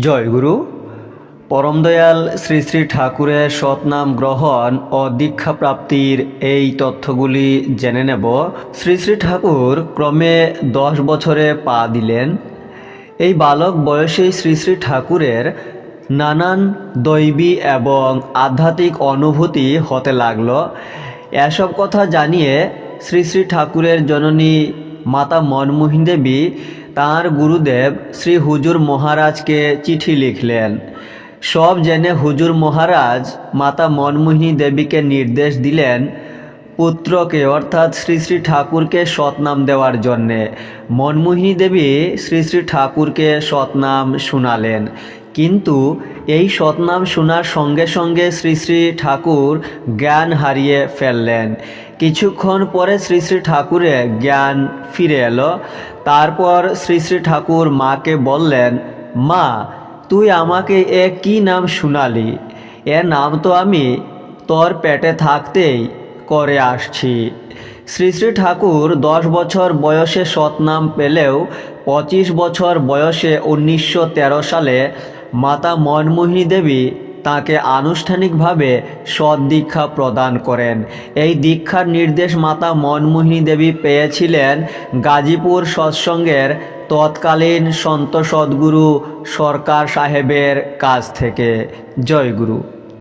জয়গুরু পরম দয়াল শ্রী শ্রী ঠাকুরের সৎনাম গ্রহণ ও দীক্ষা প্রাপ্তির এই তথ্যগুলি জেনে নেব। শ্রী শ্রী ঠাকুর ক্রমে দশ বছরে পা দিলেন। এই বালক বয়সেই শ্রী শ্রী ঠাকুরের নানান দৈবী এবং আধ্যাত্মিক অনুভূতি হতে লাগল। এসব কথা জানিয়ে শ্রী শ্রী ঠাকুরের জননী মাতা মনমোহিন দেবী তাঁর গুরুদেব শ্রী হুজুর মহারাজকে চিঠি লিখলেন। সব জেনে হুজুর মহারাজ মাতা মনমোহিনী দেবীকে নির্দেশ দিলেন, পুত্রকে অর্থাৎ শ্রী শ্রী ঠাকুরকে সৎনাম দেওয়ার জন্যে। মনমোহিনী দেবী শ্রী শ্রী ঠাকুরকে সৎনাম শুনালেন। কিন্তু এই সৎনাম শোনার সঙ্গে সঙ্গে শ্রী শ্রী ঠাকুর জ্ঞান হারিয়ে ফেললেন। কিছুক্ষণ পরে শ্রী শ্রী ঠাকুরের জ্ঞান ফিরে এলো। তারপর শ্রী শ্রী ঠাকুর মাকে বললেন, মা, তুই আমাকে এ কি নাম শুনালি? এ নাম তো আমি তোর পেটে থাকতেই করে আসছি। শ্রী শ্রী ঠাকুর দশ বছর বয়সে সৎনাম পেলেও পঁচিশ বছর বয়সে উনিশশো তেরো সালে মাতা মনমোহিনী দেবী তাকে আনুষ্ঠানিকভাবে সদ্দীক্ষা দীক্ষা প্রদান করেন। এই দীক্ষার নির্দেশ মাতা মনমোহিনী দেবী পেয়েছিলেন গাজীপুর সৎসঙ্গের তৎকালীন সন্ত সদ্গুরু সরকার সাহেবের কাছ থেকে। জয় গুরু।